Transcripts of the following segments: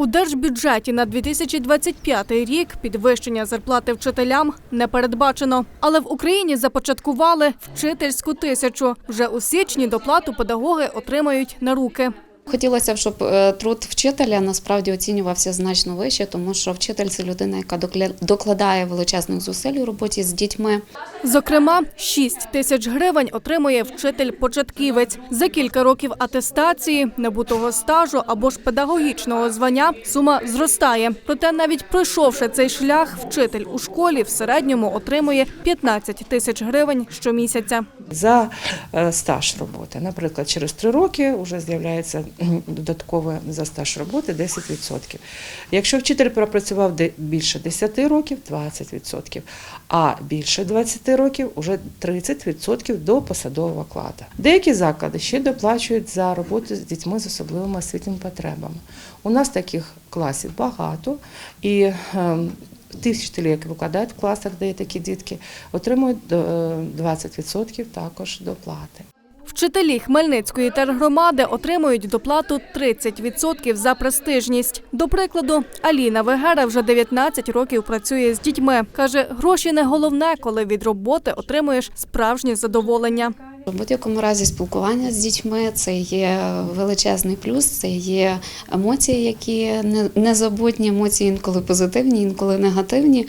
У держбюджеті на 2025 рік підвищення зарплати вчителям не передбачено. Але в Україні започаткували вчительську тисячу. Вже у січні доплату педагоги отримають на руки. Хотілося б, щоб е, труд вчителя насправді оцінювався значно вище, тому що вчитель це людина, яка докладає величезних зусиль у роботі з дітьми. Зокрема, 6 тисяч гривень отримує вчитель-початківець. За кілька років атестації, набутого стажу або ж педагогічного звання сума зростає. Проте навіть пройшовши цей шлях, вчитель у школі в середньому отримує 15 тисяч гривень щомісяця. за е, стаж роботи. Наприклад, через три роки вже з'являється додаткове за стаж роботи 10%. Якщо вчитель пропрацював більше 10 років 20%, а більше 20 років вже 30% до посадового окладу. Деякі заклади ще доплачують за роботу з дітьми з особливими освітніми потребами. У нас таких класів багато і ем, Ті вчителі, які викладають в класах, де є такі дітки, отримують е, 20% також доплати. Вчителі Хмельницької тергромади отримують доплату 30% за престижність. До прикладу, Аліна Вегера вже 19 років працює з дітьми. Каже, гроші не головне, коли від роботи отримуєш справжнє задоволення. В будь-якому разі спілкування з дітьми це є величезний плюс, це є емоції, які незабутні, емоції інколи позитивні, інколи негативні.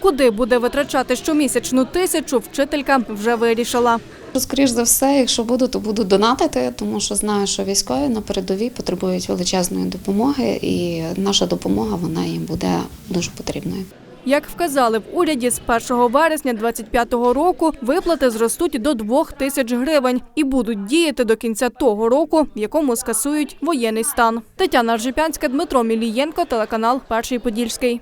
Куди буде витрачати щомісячну тисячу, вчителька вже вирішила. Скоріш за все, якщо буду, то буду донатити, тому що знаю, що військові на передовій потребують величезної допомоги, і наша допомога вона їм буде дуже потрібною. Як вказали в уряді, з 1 вересня 2025 року виплати зростуть до 2 тисяч гривень і будуть діяти до кінця того року, в якому скасують воєнний стан. Тетяна Ржипянська, Дмитро Мілієнко, телеканал Перший Подільський.